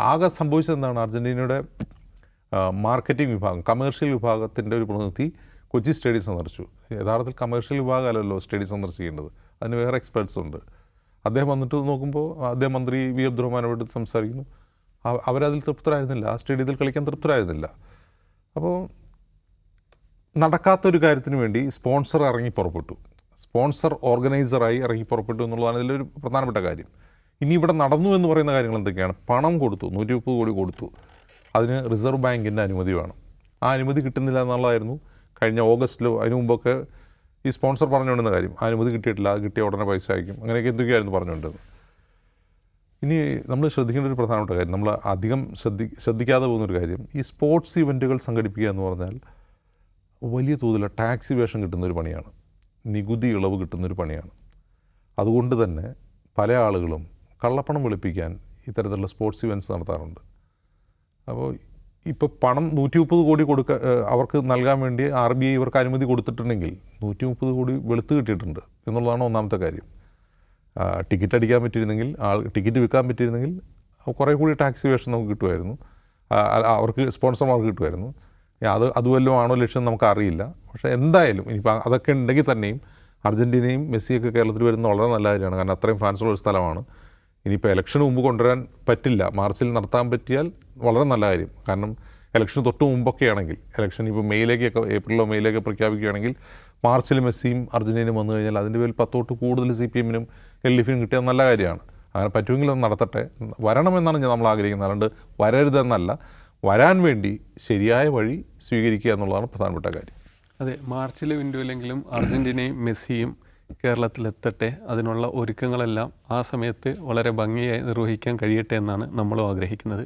ആകെ സംഭവിച്ചതെന്താണ് അർജന്റീനയുടെ മാർക്കറ്റിംഗ് വിഭാഗം കമേഴ്ഷ്യൽ വിഭാഗത്തിന്റെ ഒരു പ്രതിനിധി കൊച്ചി സ്റ്റേഡിയം സന്ദർശിച്ചു. യഥാർത്ഥത്തിൽ കമേഴ്ഷ്യൽ വിഭാഗമല്ലല്ലോ സ്റ്റഡി സന്ദർശിക്കേണ്ടത്. അതിന് വേറെ എക്സ്പെർട്സ് ഉണ്ട്. അദ്ദേഹം വന്നിട്ട് നോക്കുമ്പോൾ അദ്ദേഹം മന്ത്രി വി അബ്ദുറഹ്മാനോട് സംസാരിക്കുന്നു. അവ- അവരതിൽ തൃപ്തരായിരുന്നില്ല. ആ സ്റ്റേഡിയത്തിൽ കളിക്കാൻ തൃപ്തരായിരുന്നില്ല. അപ്പോൾ നടക്കാത്തൊരു കാര്യത്തിന് വേണ്ടി സ്പോൺസർ ഇറങ്ങി പുറപ്പെട്ടു. സ്പോൺസർ ഓർഗനൈസറായി ഇറങ്ങി പുറപ്പെട്ടു എന്നുള്ളതാണ് ഇതിലൊരു പ്രധാനപ്പെട്ട കാര്യം. ഇനി ഇവിടെ നടന്നു എന്ന് പറയുന്ന കാര്യങ്ങൾ എന്തൊക്കെയാണ്? പണം കൊടുത്തു നൂറ്റി മുപ്പത് കോടി കൊടുത്തു. അതിന് റിസർവ് ബാങ്കിന്റെ അനുമതി വേണം. ആ അനുമതി കിട്ടുന്നില്ല എന്നുള്ളതായിരുന്നു. കഴിഞ്ഞ ഓഗസ്റ്റിലോ അതിനു മുമ്പൊക്കെ ഈ സ്പോൺസർ പറഞ്ഞുകൊണ്ടിരുന്ന കാര്യം. അനുമതി കിട്ടിയിട്ടില്ല അത് കിട്ടിയ ഉടനെ പൈസ അയക്കും. അങ്ങനെയൊക്കെ എന്തൊക്കെയായിരുന്നു പറഞ്ഞുകൊണ്ടിരുന്നത്? ഇനി നമ്മൾ ശ്രദ്ധിക്കേണ്ട ഒരു പ്രധാനപ്പെട്ട കാര്യം. നമ്മൾ അധികം ശ്രദ്ധി ശ്രദ്ധിക്കാതെ പോകുന്നൊരു കാര്യം. ഈ സ്പോർട്സ് ഇവന്റുകൾ സംഘടിപ്പിക്കുക എന്ന് പറഞ്ഞാൽ വലിയ തോതിൽ ടാക്സ് വേഷം കിട്ടുന്നൊരു പണിയാണ്. നികുതി ഇളവ് കിട്ടുന്നൊരു പണിയാണ്. അതുകൊണ്ട് തന്നെ പല ആളുകളും കള്ളപ്പണം വെളുപ്പിക്കാൻ ഇത്തരത്തിലുള്ള സ്പോർട്സ് ഇവന്റ്സ് നടത്താറുണ്ട്. അപ്പോൾ ഇപ്പോൾ പണം നൂറ്റി മുപ്പത് കോടി കൊടുക്ക അവർക്ക് നൽകാൻ വേണ്ടി ആർ ബി ഐ ഇവർക്ക് അനുമതി കൊടുത്തിട്ടുണ്ടെങ്കിൽ നൂറ്റി മുപ്പത് കോടി വെളുത്ത് കിട്ടിയിട്ടുണ്ട് എന്നുള്ളതാണ് ഒന്നാമത്തെ കാര്യം. ടിക്കറ്റ് അടിക്കാൻ പറ്റിയിരുന്നെങ്കിൽ ആൾ ടിക്കറ്റ് വിൽക്കാൻ പറ്റിയിരുന്നെങ്കിൽ കുറേ കൂടി ടാക്സ് വേഷം നമുക്ക് കിട്ടുമായിരുന്നു. അവർക്ക് സ്പോൺസർമാർക്ക് കിട്ടുമായിരുന്നു. അത് അതുവല്ലോ ആണോ ലക്ഷ്യം നമുക്കറിയില്ല പക്ഷേ എന്തായാലും ഇനിയിപ്പോൾ അതൊക്കെ ഉണ്ടെങ്കിൽ തന്നെയും അർജന്റീനയും മെസ്സിയൊക്കെ കേരളത്തിൽ വരുന്നത് വളരെ നല്ല കാര്യമാണ്. കാരണം അത്രയും ഫാൻസുള്ള ഒരു സ്ഥലമാണ്. ഇനിയിപ്പോൾ ഇലക്ഷന് മുമ്പ് കൊണ്ടുവരാൻ പറ്റില്ല. മാർച്ചിൽ നടത്താൻ പറ്റിയാൽ വളരെ നല്ല കാര്യം. കാരണം ഇലക്ഷന് തൊട്ട് മുമ്പൊക്കെ ആണെങ്കിൽ ഇലക്ഷൻ ഇപ്പോൾ മെയ്യിലേക്കൊക്കെ ഏപ്രിലോ മെയ്യിലേക്ക് പ്രഖ്യാപിക്കുകയാണെങ്കിൽ മാർച്ചിൽ മെസ്സിയും അർജന്റീനയും വന്നു കഴിഞ്ഞാൽ അതിന്റെ പേരിൽ പത്തോട്ട് കൂടുതൽ സി പി എമ്മിനും എൽ എഫിനും കിട്ടിയത് നല്ല കാര്യമാണ്. അങ്ങനെ പറ്റുമെങ്കിൽ അത് നടത്തട്ടെ. വരണമെന്നാണ് ഞാൻ നമ്മൾ ആഗ്രഹിക്കുന്നത്. അല്ലാണ്ട് വരരുതെന്നല്ല. വരാൻ വേണ്ടി ശരിയായ വഴി സ്വീകരിക്കുക എന്നുള്ളതാണ് പ്രധാനപ്പെട്ട കാര്യം. അതെ മാർച്ചിലെ വിൻഡോയിലെങ്കിലും അർജന്റീനയും മെസ്സിയും കേരളത്തിലെത്തട്ടെ അതിനുള്ള ഒരുക്കങ്ങളെല്ലാം ആ സമയത്ത് വളരെ ഭംഗിയായി നിർവഹിക്കാൻ കഴിയട്ടെ എന്നാണ് നമ്മളും ആഗ്രഹിക്കുന്നത്.